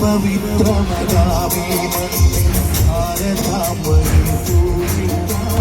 പവിത്രമതാവേ മണ്ണിൽ ഭാരതാംബയെ പൂജിക്കാം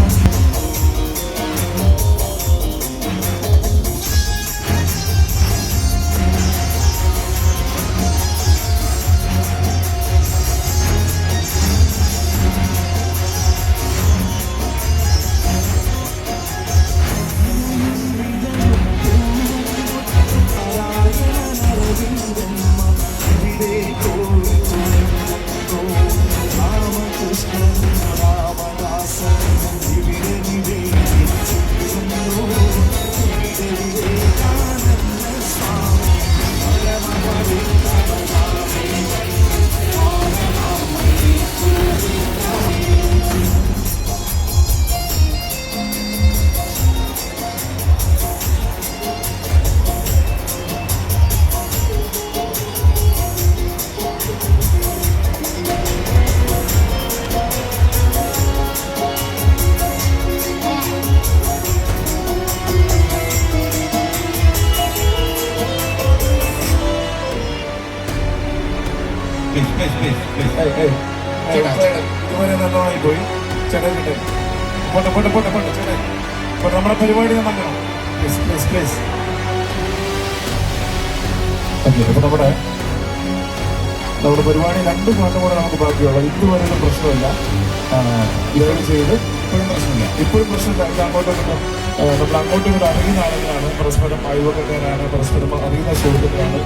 പ്ലീസ് പ്ലീസ് പ്ലീസ് ഇതുവരെ നല്ലതായി പോയി ചേട്ടൻ പോട്ടെ പോട്ടെ പോട്ടെ പോട്ടെ നമ്മുടെ പരിപാടി നടക്കണം പ്ലീസ് പ്ലീസ് പ്ലീസ് ഓക്കെ നമ്മുടെ നമ്മുടെ പരിപാടി രണ്ട് പാട്ട് കൂടെ നമുക്ക് ബാക്കിയുള്ള. ഇതുവരെയൊന്നും പ്രശ്നമില്ല. ഇതുവരെ ചെയ്ത് ഇപ്പോഴും പ്രശ്നമില്ല. ഇപ്പോഴും പ്രശ്നമില്ല. ഇത് അങ്ങോട്ടും നമ്മൾ അങ്ങോട്ടും കൂടെ അറിയുന്ന ആളുകളാണ്. പരസ്പരം അയൽവക്കക്കാരാണ് പരസ്പരം അറിയുന്ന സുഹൃത്തുക്കളാണ്.